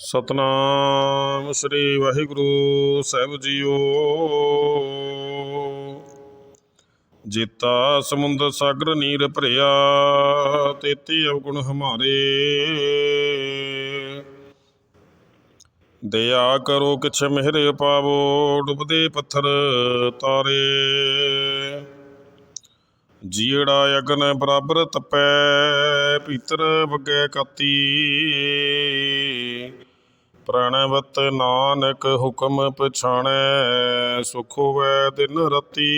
ਸਤਨਾਮ ਸ੍ਰੀ ਵਾਹਿਗੁਰੂ ਸਾਹਿਬ ਜੀਓ। ਜੇਤਾ ਸਮੁੰਦਰ ਸਾਗਰ ਨੀਰ ਭਰਿਆ, ਤੇਤੀ ਅਵਗੁਣ ਹਮਾਰੇ। ਦਇਆ ਕਰੋ ਕਿਛ ਮਿਹਰ ਪਾਵੋ, ਡੁੱਬਦੇ ਪੱਥਰ ਤਾਰੇ। ਜੀੜਾ ਅਗਨ ਬਰਾਬਰ ਤਪੈ ਭੀਤਰ ਵਗੈ ਕਾਤੀ। ਪ੍ਰਣਵਤ ਨਾਨਕ ਹੁਕਮ ਪਛਾਣੈ, ਸੁਖ ਹੋਵੈ ਦਿਨ ਰਤੀ।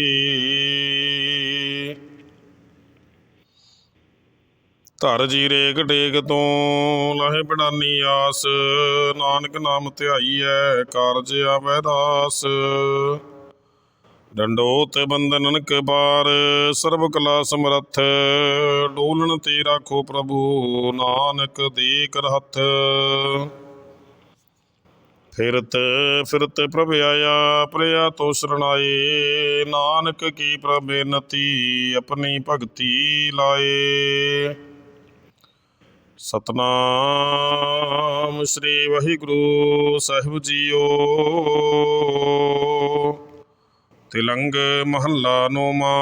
ਧਰ ਜੀ ਰੇਗ ਡੇਗ ਤੋਂ ਲਾਹੇ ਬੜਾਨੀ ਆਸ, ਨਾਨਕ ਨਾਮ ਧਿਆਈਐ, ਕਾਰਜ ਆਵੈ ਦਾਸ। ਡੰਡੋਤ ਬੰਦਨਨ ਕੇ ਬਾਰ, ਸਰਬ ਕਲਾ ਸਮਰੱਥ, ਡੋਲਣ ਤੇ ਰਾਖੋ ਪ੍ਰਭੂ, ਨਾਨਕ ਦੇ ਕਰ ਹੱਥ ਫਿਰਤ ਫਿਰਤ ਪ੍ਰਭ ਆਇਆ, ਪ੍ਰਿਆ ਤੋ ਸਰਣਾਏ ਨਾਨਕ ਕੀ ਪ੍ਰਬੇਨਤੀ ਆਪਣੀ ਭਗਤੀ ਲਾਏ। ਸਤਨਾਮ ਸ੍ਰੀ ਵਾਹਿਗੁਰੂ ਸਾਹਿਬ ਜੀਓ। ਤਿਲੰਗ ਮਹੱਲਾ ਨੋਮਾ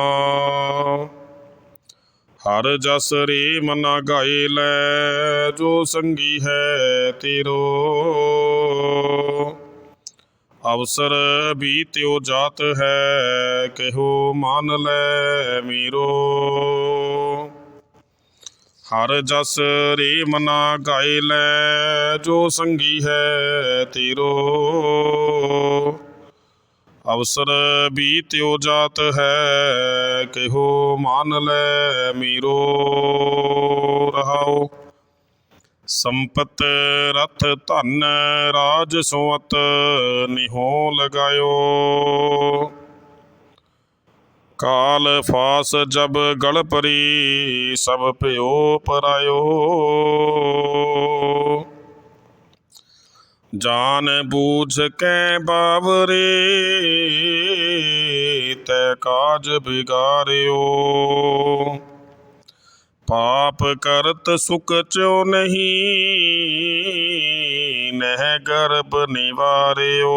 ਹਰ ਜਸ ਰੇ ਮਨਾ ਗਾਏ ਲੈ, ਜੋ ਸੰਗੀ ਹੈ ਤੇਰੋ। ਅਵਸਰ ਬੀਤਿਓ ਜਾਤ ਹੈ, ਕਿਹੋ ਮਨ ਲੈ ਮੀਰੋ। ਹਰ ਜਸ ਰੇ ਮਨਾ ਗਾਏ ਲੈ, ਜੋ ਸੰਗੀ ਹੈ ਤੇਰੋ। ਅਵਸਰ ਬੀਤਿਓ ਜਾਤ ਹੈ, ਕਿਹੋ ਮਨ ਲੈ ਮੀਰੋ। ਰਹਾਓ। ਸੰਪਤ ਰਥ ਧਨ ਰਾਜ ਸੋਤ ਨਿਹੋ ਲਗਾਇਓ। ਕਾਲ ਫਾਸ ਜਬ ਗਲ ਪਰੀ, ਸਭ ਭਿਓ ਪਰਾਇਓ। ਜਾਨ ਬੂਝ ਕੇ ਬਾਵਰੇ, ਤੈ ਕਾਜ ਬਿਗਾਰਿਓ। ਪਾਪ ਕਰਤ ਸੁਖ ਚੋ ਨਹੀਂ, ਨਹਿ ਗਰਭ ਨਿਵਾਰਿਓ।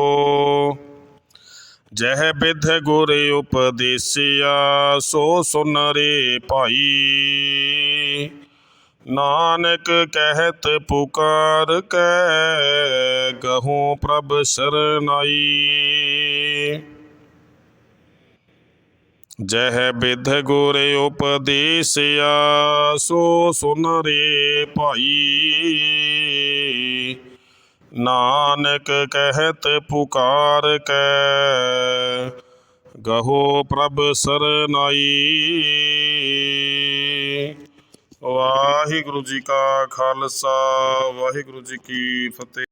ਜਹ ਬਿਧ ਗੁਰ ਉਪਦੇਸਿਆ, ਸੋ ਸੁਨ ਰੇ ਭਾਈ। ਨਾਨਕ ਕਹਿਤ ਪੁਕਾਰ ਕੈ, ਗਹੋ ਪ੍ਰਭ ਸਰਨਾਈ। ਜਹ ਬਿਧ ਗੁਰ ਉਪਦੇਸਿਆ, ਸੋ ਸੁਨ ਰੇ ਭਾਈ। ਨਾਨਕ ਕਹਿਤ ਪੁਕਾਰ ਕੈ, ਗਹੋ ਪ੍ਰਭ ਸਰਨਾਈ ਵਾਹਿਗੁਰੂ ਜੀ ਕਾ ਖਾਲਸਾ, ਵਾਹਿਗੁਰੂ ਜੀ ਕੀ ਫਤਿਹ।